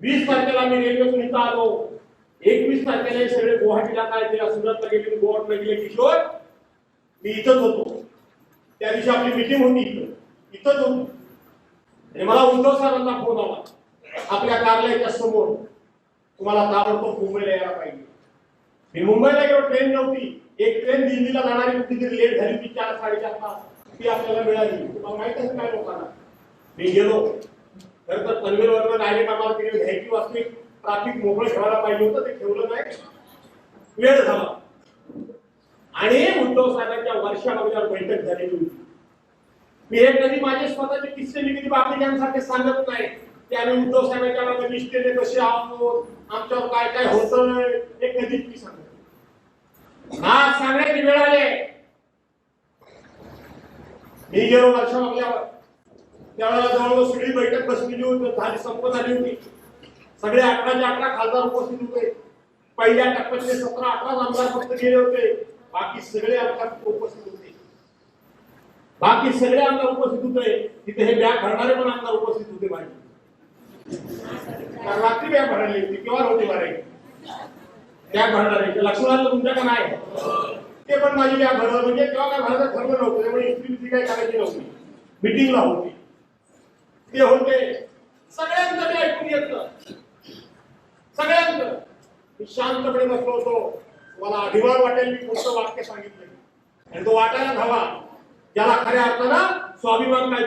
वीस तारखेला मी रेल्वेतून इथं आलो. एकवीस तारखेला हे सगळे गुवाहाटीला काय दिला सुरतला गेले मी गुवाहाटीला गेले किशोर. मी इथंच होतो. त्या दिवशी आपली मिटिंग होती इथं. इथंच होतो. आणि मला उद्धव सरांना फोन आला. आपल्या कार्यालयाच्या समोर. तुम्हाला ताबडतोब मुंबईला यायला पाहिजे. मी मुंबईला गेलो ट्रेन नव्हती. एक ट्रेन दिल्लीला जाणारी कुठली तरी लेट झाली ती चार साडेचार तास ती आपल्याला मिळाली. तुम्हाला माहीत आहे काय लोकांना? मी गेलो. खरं तर पनवेल वर्ग डायरेक्ट आम्हाला तिकडे घ्यायची वाजती ट्राफिक मोकळं ठेवायला पाहिजे होतं ते ठेवलं नाही. वेळ झाला. आणि उद्धव साहेबांच्या वर्षाबरोबर बैठक झालेली होती. मी हे कधी माझे स्वतःचे किस्से मी कधी बाकीच्यांसारखे सांगत नाही. की आम्ही उद्धव साहेबांच्या मागे निष्ठेने कसे आहोत आमच्यावर काय काय होत हे कधीच मी सांगत हा सांगण्याची वेळ आले मी गेलो वर्षा मागल्यावर त्यावेळेला जवळजवळ सगळी बैठक बसलेली होती. झाली संपत आली होती. सगळे अठराचे अकरा खासदार उपस्थित होते. पहिल्या टप्प्यातले सतरा अकराच आमदार फक्त गेले होते. बाकी सगळे आमदार उपस्थित होते. बाकी सगळे आमदार उपस्थित होते. तिथे हे बॅग भरणारे पण आमदार उपस्थित होते माझे रात्री बॅग भरली होती केव्हा होते भरायची बॅग भरणारे ते लक्षात आलं नाही? ते पण माझी बॅग भरलं. म्हणजे तेव्हा काय भरायचं ठरलं नव्हतं. त्यामुळे इस्त्री काय करायची नव्हती. मिटिंगला होती. ते होते. सगळ्यांचं मी ऐकून घेतलं. सगळ्यांचं मी शांतपणे बसलो होतो. मला अभिमान वाटेल मी पुढचं वाक्य सांगितलं. आणि तो वाटायला हवा याला खऱ्या अर्थानं स्वाभिमान काय